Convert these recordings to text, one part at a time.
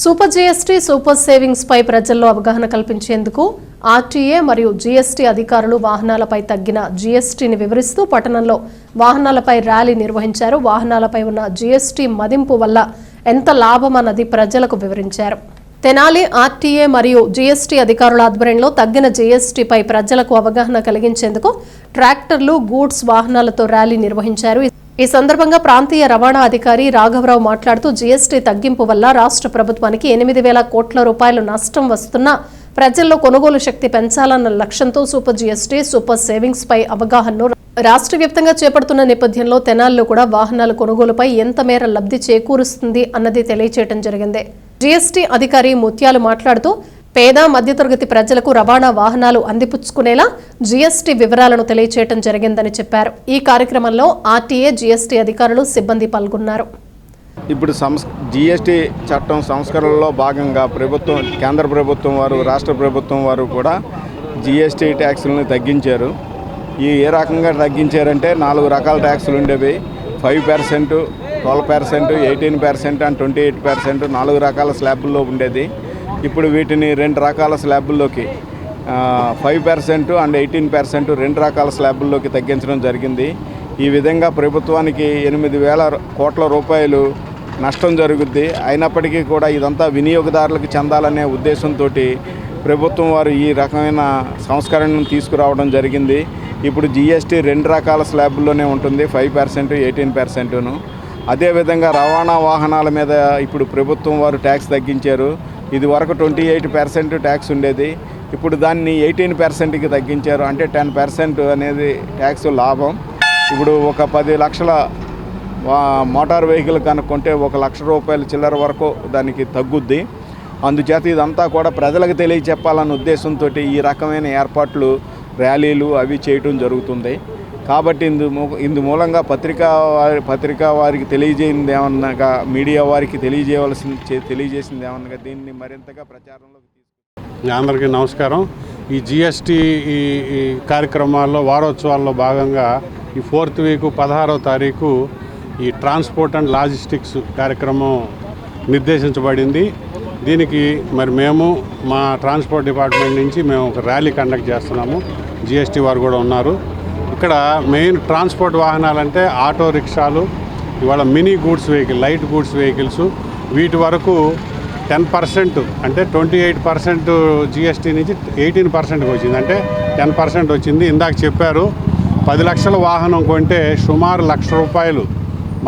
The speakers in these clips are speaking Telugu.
సూపర్ జీఎస్టీ సూపర్ సేవింగ్స్ పై ప్రజల్లో అవగాహన కల్పించేందుకు ఆర్టీఏ మరియు జీఎస్టీ అధికారులు వాహనాలపై తగ్గిన జీఎస్టీని వివరిస్తూ పట్టణంలో వాహనాలపై ర్యాలీ నిర్వహించారు. వాహనాలపై ఉన్న జీఎస్టీ మదింపు వల్ల ఎంత లాభం అన్నది ప్రజలకు వివరించారు. తెనాలి ఆర్టీఏ మరియు జీఎస్టీ అధికారుల ఆధ్వర్యంలో తగ్గిన జీఎస్టీపై ప్రజలకు అవగాహన కలిగించేందుకు ట్రాక్టర్లు గూడ్స్ వాహనాలతో ర్యాలీ నిర్వహించారు. ఈ సందర్భంగా ప్రాంతీయ రవాణా అధికారి రాఘవరావు మాట్లాడుతూ జీఎస్టీ తగ్గింపు వల్ల రాష్ట్ర ప్రభుత్వానికి ఎనిమిది వేల కోట్ల రూపాయలు నష్టం వస్తున్నా ప్రజల్లో కొనుగోలు శక్తి పెంచాలన్న లక్ష్యంతో సూపర్ జీఎస్టీ సూపర్ సేవింగ్స్ పై అవగాహనను రాష్ట్ర వ్యాప్తంగా చేపడుతున్న నేపథ్యంలో తెనాల్లో కూడా వాహనాల కొనుగోలుపై ఎంత మేర లబ్ధి చేకూరుస్తుంది అన్నది తెలియచేయడం జరిగింది. జీఎస్టీ అధికారి ముత్యాలు మాట్లాడుతూ పేద మధ్యతరగతి ప్రజలకు రవాణా వాహనాలు అందిపుచ్చుకునేలా జీఎస్టీ వివరాలను తెలియచేయడం జరిగిందని చెప్పారు. ఈ కార్యక్రమంలో ఆర్టీఏ జీఎస్టీ అధికారులు సిబ్బంది పాల్గొన్నారు. ఇప్పుడు సంస్ జీఎస్టీ చట్టం సంస్కరణలో భాగంగా ప్రభుత్వం కేంద్ర ప్రభుత్వం వారు రాష్ట్ర ప్రభుత్వం వారు కూడా జీఎస్టీ ట్యాక్సులను తగ్గించారు. ఈ ఏ రకంగా తగ్గించారంటే నాలుగు రకాల ట్యాక్సులు ఉండేవి. Five percent twelve percent eighteen percent and twenty eight percent నాలుగు రకాల స్లాబ్ల్లో ఉండేది. ఇప్పుడు వీటిని రెండు రకాల స్లాబుల్లోకి five percent and eighteen percent రెండు రకాల స్లాబుల్లోకి తగ్గించడం జరిగింది. ఈ విధంగా ప్రభుత్వానికి ఎనిమిది వేల కోట్ల రూపాయలు నష్టం జరుగుద్ది. అయినప్పటికీ కూడా ఇదంతా వినియోగదారులకు చెందాలనే ఉద్దేశంతో ప్రభుత్వం వారు ఈ రకమైన సంస్కరణను తీసుకురావడం జరిగింది. ఇప్పుడు జిఎస్టీ రెండు రకాల స్లాబుల్లోనే ఉంటుంది ఫైవ్ పర్సెంట్ ఎయిటీన్ పర్సెంట్ను. అదేవిధంగా రవాణా వాహనాల మీద ఇప్పుడు ప్రభుత్వం వారు ట్యాక్స్ తగ్గించారు. ఇది వరకు ట్వంటీ ఎయిట్ పర్సెంట్ ట్యాక్స్ ఉండేది. ఇప్పుడు దాన్ని ఎయిటీన్ పర్సెంట్కి తగ్గించారు. అంటే టెన్ పర్సెంట్ అనేది ట్యాక్స్ లాభం. ఇప్పుడు ఒక పది లక్షల మోటార్ వెహికల్ కనుక్కుంటే ఒక లక్ష రూపాయల చిల్లర వరకు దానికి తగ్గుద్ది. అందుచేత ఇదంతా కూడా ప్రజలకు తెలియచెప్పాలన్న ఉద్దేశంతో ఈ రకమైన ఏర్పాట్లు ర్యాలీలు అవి చేయటం జరుగుతుంది. కాబట్టి ఇందు ఇందు మూలంగా పత్రికా వారి పత్రికా వారికి తెలియజేయింది ఏమన్నాక మీడియా వారికి తెలియజేయవలసిన తెలియజేసింది ఏమన్నాక దీన్ని మరింతగా ప్రచారంలోకి తీసుకు అందరికీ నమస్కారం. ఈ జిఎస్టీ ఈ కార్యక్రమాల్లో వారోత్సవాల్లో భాగంగా ఈ ఫోర్త్ వీక్ పదహారవ తారీఖు ఈ ట్రాన్స్పోర్ట్ అండ్ లాజిస్టిక్స్ కార్యక్రమం నిర్దేశించబడింది. దీనికి మరి మేము మా ట్రాన్స్పోర్ట్ డిపార్ట్మెంట్ నుంచి మేము ఒక ర్యాలీ కండక్ట్ చేస్తున్నాము. జిఎస్టీ వారు కూడా ఉన్నారు. ఇక్కడ మెయిన్ ట్రాన్స్పోర్ట్ వాహనాలంటే ఆటో రిక్షాలు ఇవాళ mini goods vehicle light goods vehicles. వీటి వరకు టెన్ పర్సెంట్ అంటే ట్వంటీ ఎయిట్ పర్సెంట్ జిఎస్టీ నుంచి ఎయిటీన్ పర్సెంట్కి వచ్చింది. అంటే టెన్ పర్సెంట్ వచ్చింది. ఇందాక చెప్పారు పది లక్షల వాహనం కొంటే సుమారు లక్ష రూపాయలు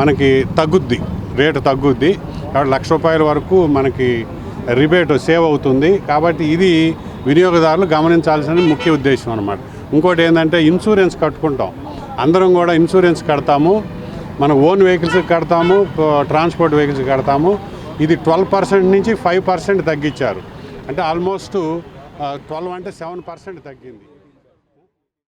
మనకి తగ్గుద్ది రేటు తగ్గుద్ది. కాబట్టి లక్ష రూపాయల వరకు మనకి రిబేట్ సేవ్ అవుతుంది. కాబట్టి ఇది వినియోగదారులు గమనించాల్సిన ముఖ్య ఉద్దేశం అనమాట ఇంకోటి ఏంటంటే ఇన్సూరెన్స్ కట్టుకుంటాం. అందరం కూడా ఇన్సూరెన్స్ కడతాము. మన ఓన్ వెహికల్స్ కడతాము ట్రాన్స్పోర్ట్ వెహికల్స్ కడతాము. ఇది ట్వెల్వ్ పర్సెంట్ నుంచి ఫైవ్ పర్సెంట్ తగ్గించారు. అంటే ఆల్మోస్ట్ ట్వెల్వ్ అంటే సెవెన్ పర్సెంట్ తగ్గింది.